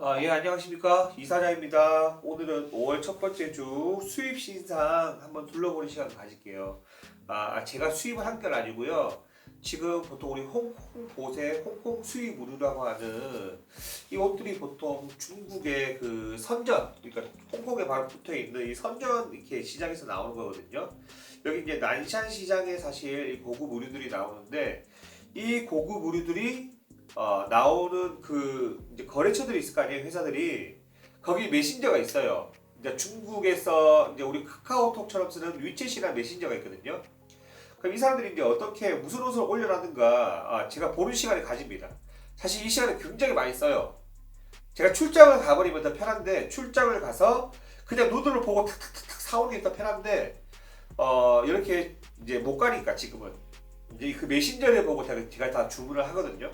아, 예, 안녕하십니까. 이사장입니다. 오늘은 5월 첫 번째 주 수입 신상 한번 둘러보는 시간 가질게요. 아, 제가 수입을 한 건 아니고요. 지금 보통 우리 홍콩 보세, 홍콩 수입 우류라고 하는 이 옷들이 보통 중국의 그 선전, 그러니까 홍콩에 바로 붙어 있는 이 선전 이렇게 시장에서 나오는 거거든요. 여기 이제 난샨 시장에 사실 이 고급 우류들이 나오는데 이 고급 우류들이 어, 나오는 그 거래처들이 있을 거 아니에요 회사들이 거기 메신저가 있어요. 이제 중국에서 이제 우리 카카오톡처럼 쓰는 위챗이라는 메신저가 있거든요. 그럼 이 사람들이 이제 어떻게 무슨 옷을 올려놨는가 아, 제가 보는 시간을 가집니다. 사실 이 시간을 굉장히 많이 써요. 제가 출장을 가버리면 더 편한데 출장을 가서 그냥 누드를 보고 탁탁탁탁 사오는 게 더 편한데 어, 이렇게 이제 못 가니까 지금은 이제 그 메신저를 보고 제가 다 주문을 하거든요.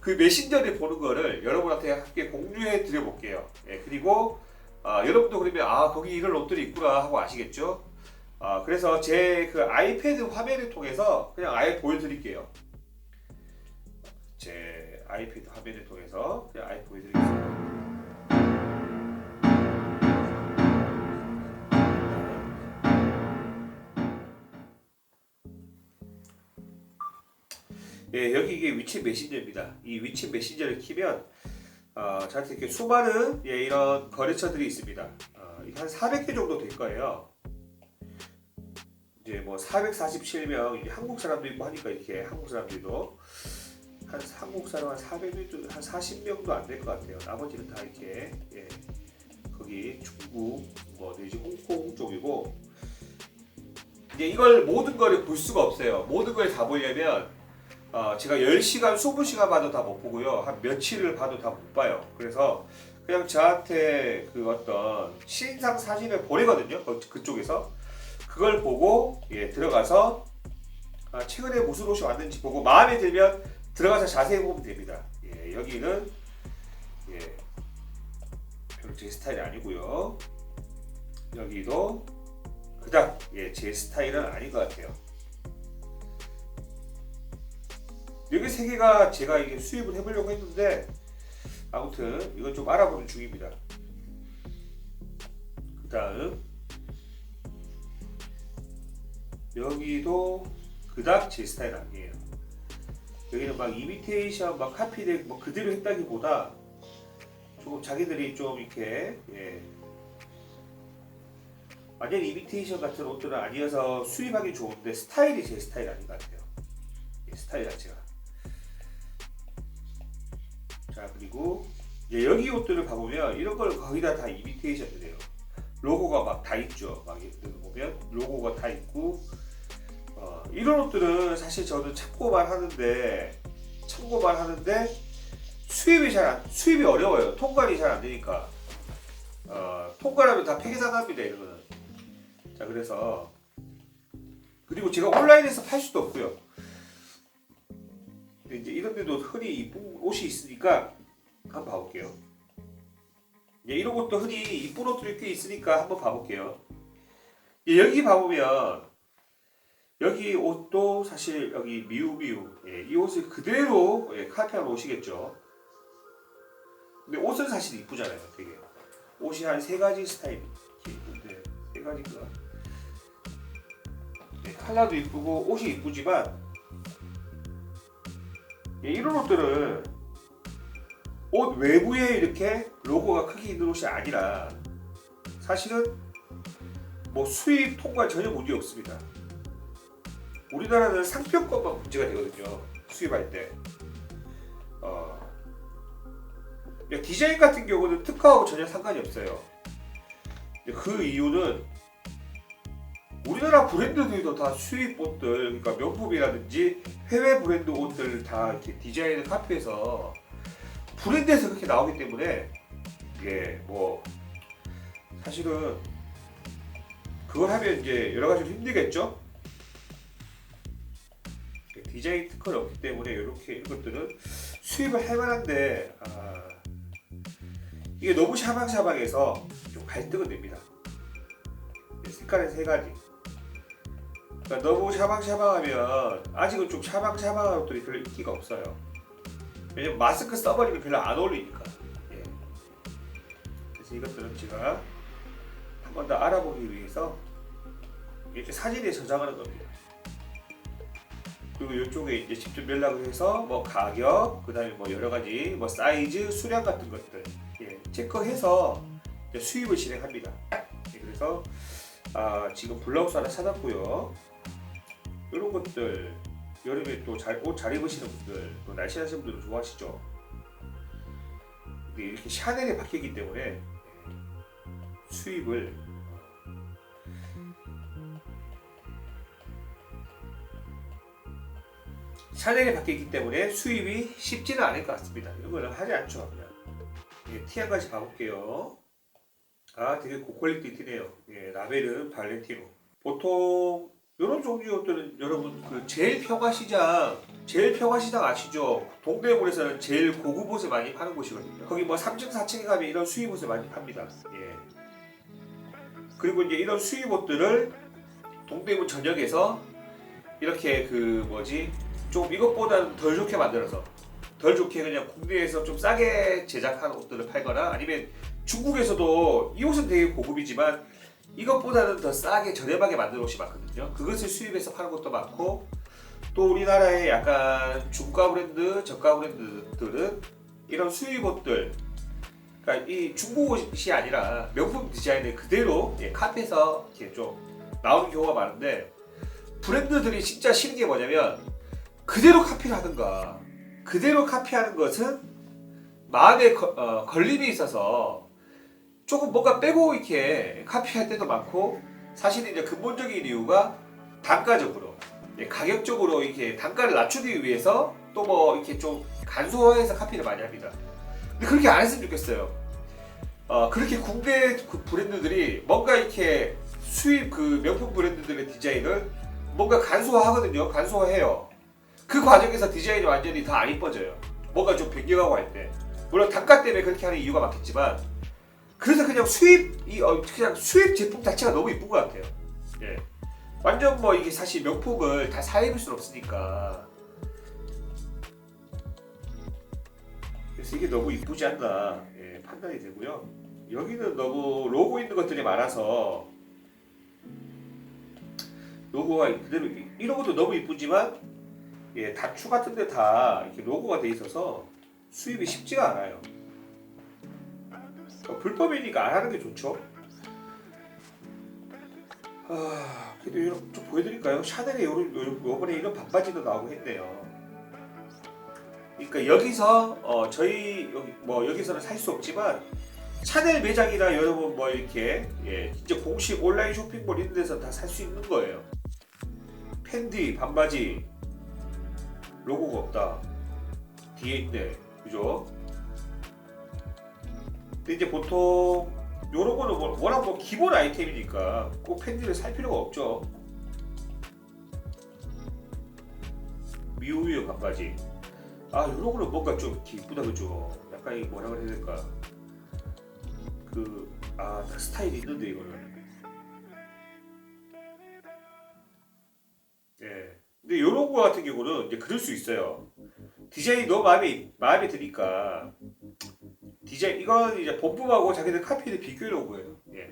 그 메신저를 보는 거를 여러분한테 함께 공유해 드려 볼게요. 예, 그리고 아, 여러분도 그러면 아 거기 이런 옷들이 있구나 하고 아시겠죠? 아, 그래서 제 그 아이패드 화면을 통해서 그냥 아예 보여드릴게요. 제 아이패드 화면을 통해서 그냥 아예 보여드리겠습니다. 예, 여기 이게 위치 메신저입니다. 이 위치 메신저를 키면 어, 저한테 이렇게 수많은 예, 이런 거래처들이 있습니다. 어, 한 400개 정도 될 거예요. 이제 뭐 447명 이제 한국 사람도 있고 하니까 이렇게 한국 사람들도 한 한국 사람 한 400명 한 40명도 안 될 것 같아요. 나머지는 다 이렇게 예, 거기 중국 뭐 내지 홍콩 쪽이고 이제 이걸 모든 거를 볼 수가 없어요. 모든 걸 다 보려면 어, 제가 10시간, 20시간 봐도 다 못 보고요. 한 며칠을 봐도 다 못 봐요. 그래서 그냥 저한테 그 어떤 신상 사진을 보내거든요. 그- 그쪽에서. 그걸 보고 예, 들어가서 아, 최근에 무슨 옷이 왔는지 보고 마음에 들면 들어가서 자세히 보면 됩니다. 예, 여기는 예, 별로 제 스타일이 아니고요. 여기도 그닥 예, 제 스타일은 아닌 것 같아요. 여기 세 개가 제가 이게 수입을 해보려고 했는데 아무튼 이건 좀 알아보는 중입니다. 그 다음 여기도 그닥 제 스타일 아니에요. 여기는 막 이미테이션, 막 카피를 뭐 그대로 했다기보다 조금 자기들이 좀 이렇게 예. 완전 이미테이션 같은 옷들은 아니어서 수입하기 좋은데 스타일이 제 스타일 아닌 것 같아요. 예, 스타일 자체가. 자 그리고 이제 여기 옷들을 가보면 이런 걸 거의 다 다 이미테이션이래요. 로고가 막 다 있죠. 막 이렇게 보면 로고가 다 있고 어, 이런 옷들은 사실 저는 참고만 하는데 참고만 하는데 수입이 잘 안, 수입이 어려워요. 통관이 잘 안 되니까 어, 통관하면 다 폐기사납니다 이거는. 자 그래서 그리고 제가 온라인에서 팔 수도 없고요. 이제 이런 데도 흔히 옷이 있으니까 한번 봐볼게요. 예, 이런 것도 흔히 이쁜 옷들이 꽤 있으니까 한번 봐볼게요. 예, 여기 봐보면 여기 옷도 사실 여기 미우미우 예, 이 옷을 그대로 예, 카피한 옷이겠죠. 근데 옷은 사실 이쁘잖아요, 되게. 옷이 한 세 가지 스타일이 이쁜데 세 가지가 예, 컬러도 이쁘고 옷이 이쁘지만 예, 이런 옷들은 옷 외부에 이렇게 로고가 크게 있는 옷이 아니라 사실은 뭐 수입 통관 전혀 문제 없습니다. 우리나라는 상표권만 문제가 되거든요. 수입할 때. 어, 야, 디자인 같은 경우는 특허하고 전혀 상관이 없어요. 그 이유는 우리나라 브랜드들도 다 수입 옷들, 그러니까 명품이라든지 해외 브랜드 옷들 다 이렇게 디자인을 카피해서 브랜드에서 그렇게 나오기 때문에 이게 뭐 사실은 그걸 하면 이제 여러 가지로 힘들겠죠. 디자인 특허는 없기 때문에 이렇게 이런 것들은 수입을 할 만한데 아, 이게 너무 샤방샤방해서 좀 갈등은 됩니다. 색깔은 세 가지. 그러니까 너무 샤방샤방하면 아직은 좀 샤방샤방한 옷들이 별로 인기가 없어요. 왜냐면 마스크 써버리면 별로 안 어울리니까. 예. 그래서 이것들은 제가 한 번 더 알아보기 위해서 이렇게 사진에 저장하는 겁니다. 그리고 이쪽에 이제 직접 연락을 해서 뭐 가격, 그다음에 뭐 여러 가지 뭐 사이즈, 수량 같은 것들 예, 체크해서 수입을 진행합니다. 예, 그래서 아, 지금 블라우스 하나 사놨고요. 이런 것들 여름에 또 옷 잘 입으시는 분들, 또 날씬하신 분들 좋아하시죠. 이렇게 샤넬에 바뀌기 때문에 예, 수입을 샤넬에 바뀌기 때문에 수입이 쉽지는 않을 것 같습니다. 이런 거는 하지 않죠. 그냥. 예, 티한 가지 봐볼게요. 아, 되게 고퀄리티 티네요. 예, 라벨은 발렌티노. 보통 이런 종류 옷들은 여러분 그 제일 평화 시장, 제일 평화 시장 아시죠? 동대문에서는 제일 고급 옷을 많이 파는 곳이거든요. 거기 뭐 3층, 4층에 가면 이런 수입 옷을 많이 팝니다. 예. 그리고 이제 이런 수입 옷들을 동대문 전역에서 이렇게 그 뭐지 좀 이것보다는 덜 좋게 만들어서 덜 좋게 그냥 국내에서 좀 싸게 제작한 옷들을 팔거나 아니면 중국에서도 이 옷은 되게 고급이지만 이것보다는 더 싸게 저렴하게 만든 옷이 많거든요. 그것을 수입해서 파는 것도 많고 또 우리나라의 약간 중가 브랜드, 저가 브랜드들은 이런 수입 옷들 그러니까 이 중국 옷이 아니라 명품 디자인을 그대로 예, 카페에서 이렇게 좀 나오는 경우가 많은데 브랜드들이 진짜 싫은 게 뭐냐면 그대로 카피를 하든가 그대로 카피하는 것은 마음에 거- 어, 걸림이 있어서 조금 뭔가 빼고 이렇게 카피할 때도 많고 사실 이제 근본적인 이유가 단가적으로 예, 가격적으로 이렇게 단가를 낮추기 위해서 또 뭐 이렇게 좀 간소화해서 카피를 많이 합니다. 근데 그렇게 안 했으면 좋겠어요. 어, 그렇게 국내 그 브랜드들이 뭔가 이렇게 수입 그 명품 브랜드들의 디자인을 뭔가 간소화하거든요. 간소화해요. 그 과정에서 디자인이 완전히 다 안 이뻐져요. 뭔가 좀 변경하고 할 때. 물론 단가 때문에 그렇게 하는 이유가 많겠지만 그래서 그냥 수입 이 어, 그냥 수입 제품 자체가 너무 이쁜 것 같아요. 예. 완전 뭐 이게 사실 명품을 다 사입을 수는 없으니까. 그래서 이게 너무 이쁘지 않나 예, 판단이 되고요. 여기는 너무 로고 있는 것들이 많아서 로고가 그대로 이- 이런 것도 너무 이쁘지만 예, 다추 같은데 다 이렇게 로고가 돼 있어서 수입이 쉽지가 않아요. 어, 불법이니까 안 하는 게 좋죠. 아, 그래도 이런 좀 보여드릴까요? 샤넬에 요런 요- 요번에 이런 반바지도 나오고 했네요. 그러니까 여기서 어, 저희 여기 뭐 여기서는 살 수 없지만 샤넬 매장이나 여러분 뭐 이렇게 예, 진짜 공식 온라인 쇼핑몰 이런 데서 다 살 수 있는 거예요. 팬디 반바지 로고가 없다. 뒤에 있네. 그죠? 근데 이제 보통 요런 거는 뭐- 워낙 뭐 기본 아이템이니까 꼭 팬티를 살 필요가 없죠. 미우미우 반바지. 아, 요런 거는 뭔가 좀 이쁘다 그죠? 약간 이 뭐라 그래야 될까? 그, 아, 다 스타일이 있는데 이거는. 예. 근데 요런 거 같은 경우는 이제 그럴 수 있어요. 디자인이 너무 마음에 마음에 드니까 디자인 이건 이제 본품하고 자기들 카피를 비교해 거예요. 예.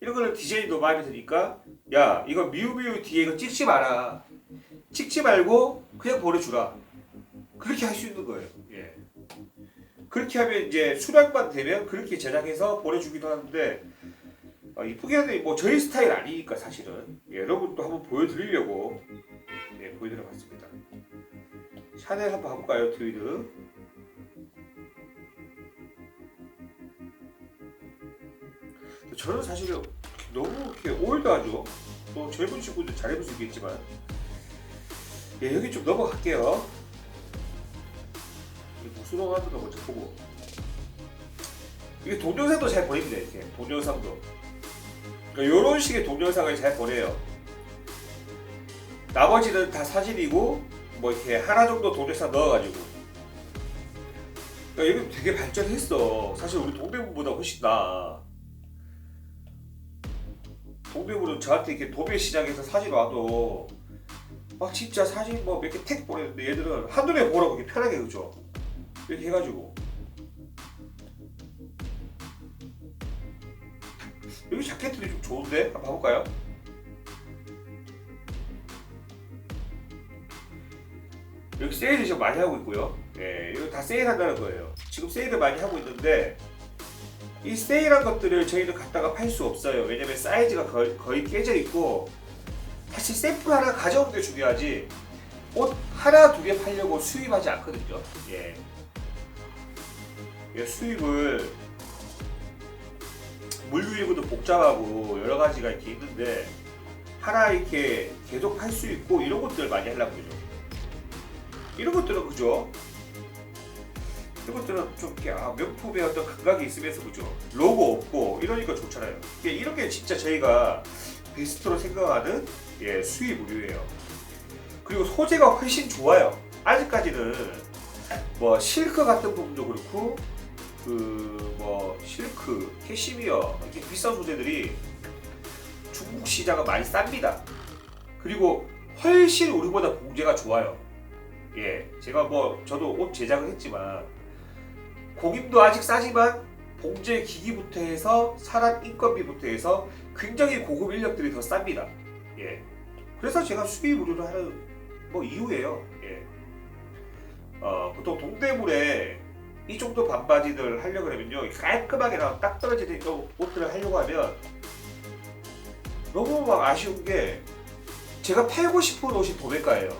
이런 거는 디자인이 너무 마음에 드니까 야 이거 미우미우 뒤에 이거 찍지 마라. 찍지 말고 그냥 보내주라. 그렇게 할 수 있는 거예요. 예. 그렇게 하면 이제 수량만 되면 그렇게 제작해서 보내주기도 하는데 어, 이쁘게 하는데 뭐 저희 스타일 아니니까 사실은 예, 여러분도 한번 보여드리려고 예, 보여드려봤습니다. 샤넬 한번 가볼까요, 트위드? 저는 사실 너무 이렇게 오일도 하죠. 또 젊은 친구들 잘해볼 수 있겠지만 예, 여기 좀 넘어갈게요. 수동 같은 거 먼저 보고 이게 동영상도 잘 보입니다. 이렇게 동영상도 그러니까 이런 식의 동영상을 잘 보내요. 나머지는 다 사진이고 뭐 이렇게 하나 정도 동영상 넣어가지고 그러니까 여기 되게 발전했어 사실 우리 동대문보다 훨씬 나아 도배구로 저한테 이렇게 도배 시장에서 사진 와도 막 진짜 사진 뭐 몇 개 택 보내는데 얘들은 한눈에 보라고 이렇게 편하게 그죠? 이렇게 해가지고 여기 자켓들이 좀 좋은데 한번 봐볼까요? 여기 세일을 지금 많이 하고 있고요. 예, 이거 다 세일한다는 거예요. 지금 세일을 많이 하고 있는데 이 세일한 것들을 저희는 갖다가 팔 수 없어요. 왜냐면 사이즈가 거의, 거의 깨져 있고 사실 샘플 하나 가져오는 게 중요하지 옷 하나 두 개 팔려고 수입하지 않거든요. 예. 예, 수입을 물류이고도 복잡하고 여러 가지가 이렇게 있는데 하나 이렇게 계속 팔수 있고 이런 것들 많이 하려고 그러죠. 이런 것들은 그죠? 이런 것들은 좀 이렇게 아, 명품의 어떤 감각이 있으면서 그죠? 로고 없고 이러니까 좋잖아요. 이게 이런 게 진짜 저희가 베스트로 생각하는 예, 수입 의류예요. 그리고 소재가 훨씬 좋아요. 아직까지는 뭐 실크 같은 부분도 그렇고 그 뭐 실크, 캐시미어 이렇게 비싼 소재들이 중국 시장은 많이 쌉니다. 그리고 훨씬 우리보다 봉제가 좋아요. 예, 제가 뭐 저도 옷 제작을 했지만 공임도 아직 싸지만 봉제 기기부터 해서 사람 인건비부터 해서 굉장히 고급 인력들이 더 쌉니다. 예, 그래서 제가 수입 의류를 하는 뭐 이유예요. 예, 어, 보통 동대문에 이 정도 반바지들 하려고 하면요 깔끔하게 나온 딱 떨어지는 이 옷들을 하려고 하면 너무 막 아쉬운 게 제가 팔고 싶은 옷이 도매가예요.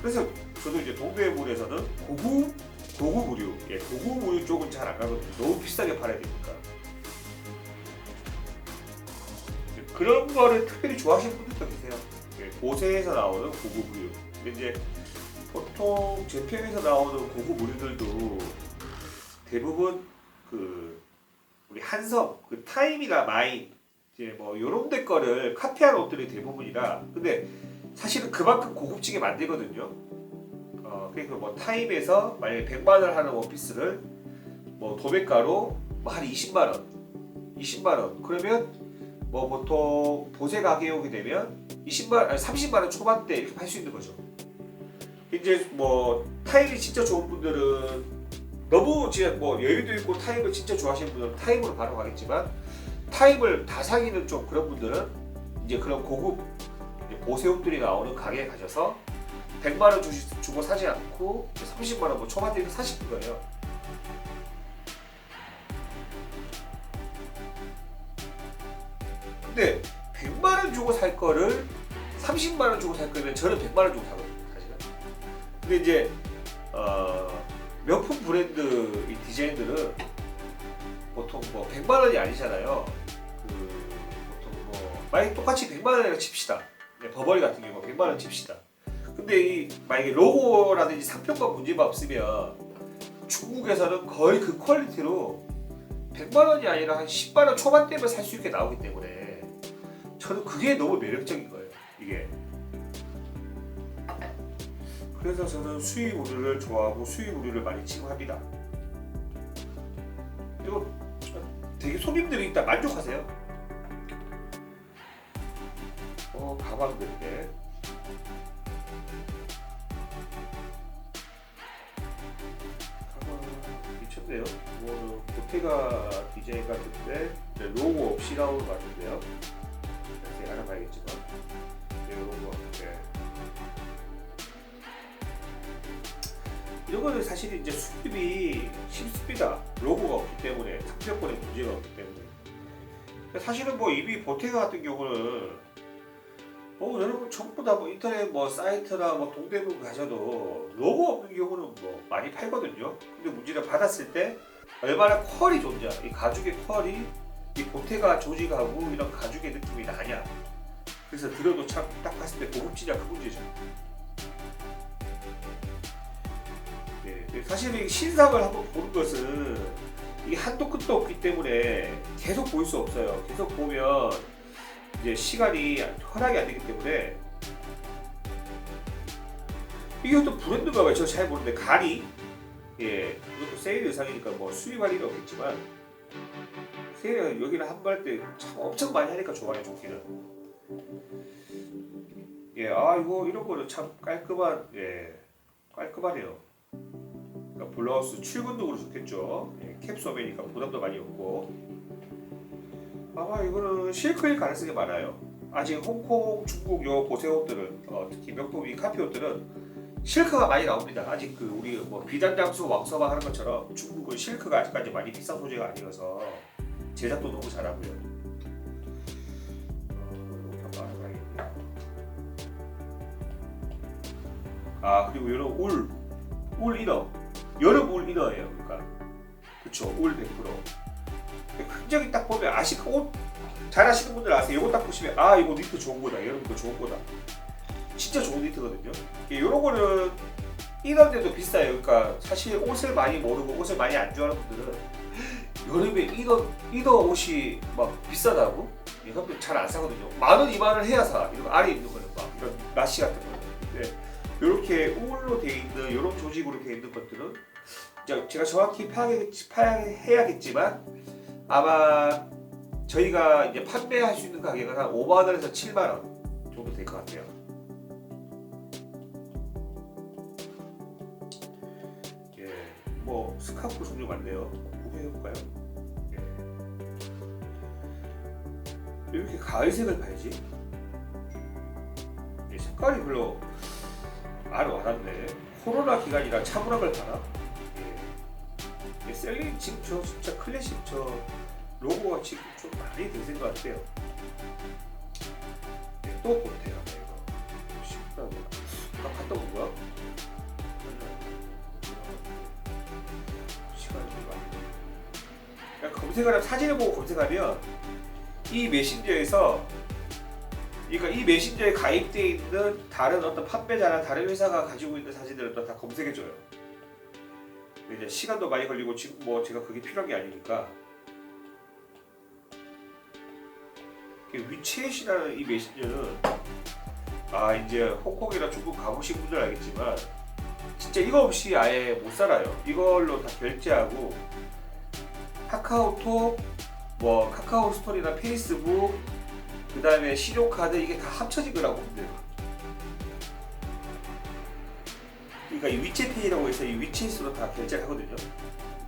그래서 저도 이제 동대문에서는 고급 고급 의류, 예, 고급 의류 쪽은 잘 안 가거든요. 너무 비싸게 팔아야 되니까. 그런 거를 특별히 좋아하시는 분들도 계세요. 예, 고세에서 나오는 고급 의류. 근데 이제 보통 제품에서 나오는 고급 의류들도 대부분 그 우리 한성, 그 타임이나 마인 이제 뭐 요런 데 거를 카피한 옷들이 대부분이라 근데 사실은 그만큼 고급지게 만들거든요. 어, 그러니까 뭐 타임에서 만약에 100만 원 하는 원피스를 뭐 도매가로 뭐한 20만 원, 20만 원 그러면 뭐 보통 보세 가격이 되면 20만 아니 30만 원 초반대 이렇게 팔 수 있는 거죠. 이제 뭐 타임이 진짜 좋은 분들은 너무 진짜 뭐 여유도 있고 타임을 진짜 좋아하시는 분들은 타임으로 바로 가겠지만 타임을 다 사기는 좀 그런 분들은 이제 그런 고급 보세옷들이 나오는 가게에 가셔서 100만 원 주시, 주고 사지 않고 30만 원뭐 초반대 이렇게 사시는 거예요. 근데 100만 원 주고 살 거를 30만 원 주고 살 거면 저는 100만 원 주고 사거든요, 사실은. 근데 이제 어, 명품 브랜드 이 디자인들은 보통 뭐 100만 원이 아니잖아요. 그 보통 뭐 만약 똑같이 100만 원이라 칩시다. 네, 버버리 같은 경우 100만 원 칩시다. 근데 이 만약에 로고라든지 상표권 문제가 없으면 중국에서는 거의 그 퀄리티로 100만 원이 아니라 한 10만 원 초반대면 살 수 있게 나오기 때문에 저는 그게 너무 매력적인 거예요. 이게. 그래서 저는 수입 우류를 좋아하고 수입 우류를 많이 취급합니다. 그리고 되게 손님들이 일단 만족하세요. 어, 가방들인 미쳤네요. 뭐 보테가 디자인 같은데 네, 로고 없이 나오는 것 같은데요. 자세히 알아봐야겠지만. 네, 이런 거. 네. 이런 거는 사실 이제 수입이 쉽습니다. 로고가 없기 때문에 상표권에 문제가 없기 때문에. 사실은 뭐 이미 보테가 같은 경우는 뭐 여러분 전부 다 뭐 인터넷 뭐 사이트나 뭐 동대문 가셔도 로고 없는 경우는 뭐 많이 팔거든요. 근데 문제는 받았을 때 얼마나 퀄이 좋냐, 이 가죽의 퀄이 이 보테가 조직하고 이런 가죽의 느낌이 나냐. 그래서 들어도 참 딱 봤을 때 고급지냐 그 문제죠. 네, 사실 이 신상을 한번 보는 것은 이게 한도 끝도 없기 때문에 계속 볼 수 없어요. 계속 보면 이제 시간이 허락이 안 되기 때문에 이게 또 브랜드가 왜 저잘 모르는데 가리 예 이것도 세일 의상이니까 뭐 수입할 일은 없겠지만 세일 여기는 한발 때 참 엄청 많이 하니까 좋아요 좋기는. 예아 이거 이런 거는 참 깔끔한 예 깔끔하네요. 그러니까 블라우스 출근룩으로 좋겠죠. 예, 캡소매니까 부담도 많이 없고 아마 이거는 실크일 가능성이 많아요. 아직 홍콩, 중국 요 고세옷들은 어, 특히 명품 이 카피옷들은 실크가 많이 나옵니다. 아직 그 우리 뭐 비단장수 왕서방 하는 것처럼 중국은 실크가 아직까지 많이 비싼 소재가 아니어서 제작도 너무 잘하고요. 어. 아 그리고 이런 울, 울 이너, 여름 울 이너예요. 그러니까 그쵸, 울 100%. 굉장히 딱 보면 아시카 옷 잘하시는 분들 아세요. 이거 딱 보시면 아 이거 니트 좋은 거다. 여러분들 좋은 거다. 진짜 좋은 니트거든요. 이런 거는 이너인데도 비싸요. 그러니까 사실 옷을 많이 모르고 옷을 많이 안 좋아하는 분들은 여름에 이너 이너 옷이 막 비싸다고 이건 잘안 사거든요. 만 원, 이만 원 해야 사. 이런 거 아래 있는 거는 막 이런 나시 같은 거는. 근데 이렇게 울로 돼 있는 이런 조직으로 돼 있는 것들은 제가 정확히 파악해, 파악해야겠지만 아마 저희가 이제 판매할 수 있는 가격은 한 5만 원에서 7만 원 정도 될 것 같아요. 예, 뭐 스카프 종류 많네요. 구경해 볼까요? 예. 이렇게 가을색을 봐야지. 예, 색깔이 별로 안 와닿네. 코로나 기간이라 차분한 걸 봐라. 셀린 지금 저 진짜 클래식 저 로고가 지금 좀 많이 드신 것 같아요. 네, 또 보태요, 이거. 쉽다고. 아까 온 거야? 시간이 좀 많이. 그러니까 검색을 하면 사진을 보고 검색하면 이 메신저에서 그러니까 이 메신저에 가입되어 있는 다른 어떤 판매자나 다른 회사가 가지고 있는 사진들을 또 다 검색해줘요. 이제 시간도 많이 걸리고 지금 뭐 제가 그게 필요한 게 아니니까 그 위챗이라는 이 메신저는 아 이제 홍콩이나 중국 가보신 분들 알겠지만 진짜 이거 없이 아예 못 살아요. 이걸로 다 결제하고 카카오톡, 뭐 카카오 스토리나 페이스북, 그 다음에 신용카드 이게 다 합쳐진 거라고 보면 돼요. 그러니까 이 위챗페이라고 해서 이 위챗으로 다 결제를 하거든요.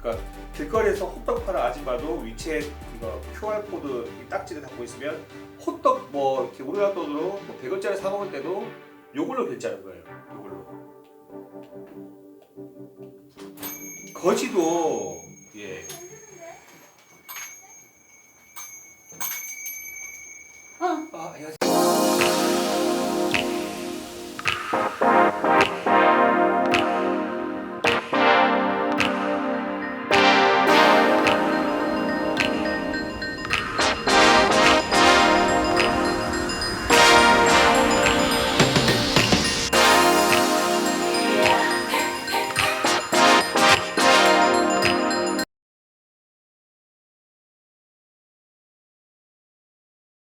그러니까 길거리에서 호떡 파는 아줌마도 위챗 이거 QR 코드 이 딱지를 갖고 있으면 호떡 뭐 이렇게 우리나라 돈으로 뭐 100원짜리 사 먹을 때도 요걸로 결제하는 거예요. 요걸로. 거지도